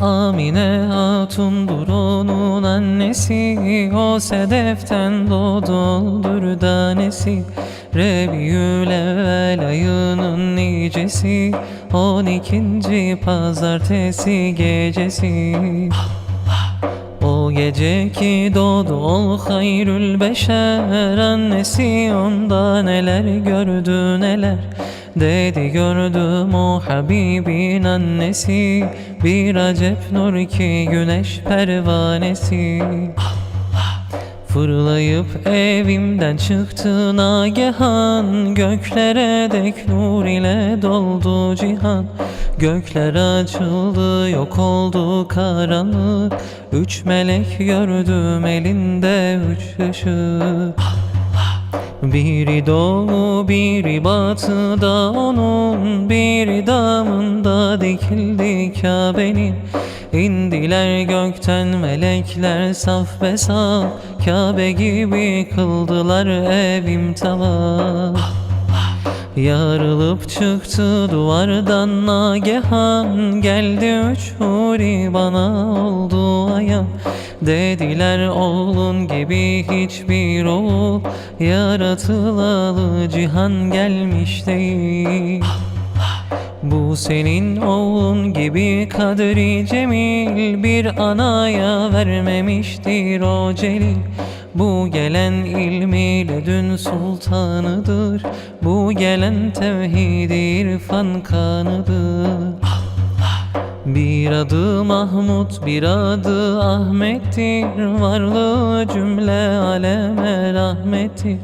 Amine Hatun'dur onun annesi O sedeften doğduldur danesi Rebiül evvel ayının nicesi On ikinci pazartesi gecesi. O gece ki doğdu ol hayrül beşer Annesi onda neler gördü neler Dedi gördüm o Habibin annesi? Bir acep nur ki güneş pervanesi. Fırlayıp evimden çıktı nagehan Göklere dek nur ile doldu cihan. Gökler açıldı yok oldu karanlık. Üç melek gördüm elinde üç ışık biri doğu biri batıda onun Biri damında dikildi Kabe'nin. İndiler gökten melekler saf be saf Kabe gibi kıldılar evim tavaf Yarılıp çıktı duvardan nagehan. Geldi üç huri bana oldu ayan Dediler oğlun gibi hiçbir oğul Yaratılalı cihan gelmiş değil. Bu senin oğlun gibi kadri cemil. Bir anaya vermemiştir o celil Bu gelen ilmiyle dün sultanıdır. Bu gelen tevhid irfan kanıdır. Bir adı Mahmut, bir adı Ahmet'tir. Varlığı cümle aleme rahmettir.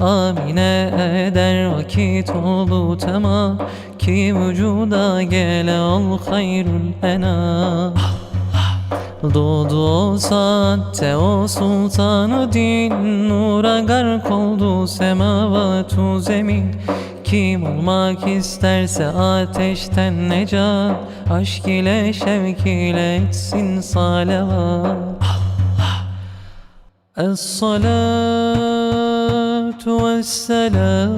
Amine eder vakit oldu tamam Ki vücuda gele ol hayrül enam Do Doğdu saatte o sultanı din. Nura gark oldu semavatu zemin. Kim olmak isterse ateşten necat Aşk ile şevk ile etsin salavat. Allah! Es-salatu vesselam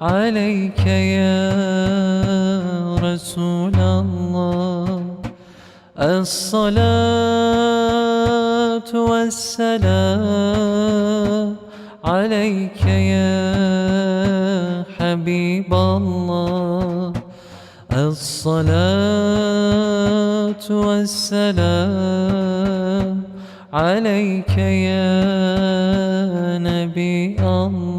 Aleyke ya Resulallah. الصلاة والسلام عليك يا حبيب الله. الصلاة والسلام عليك يا نبي الله.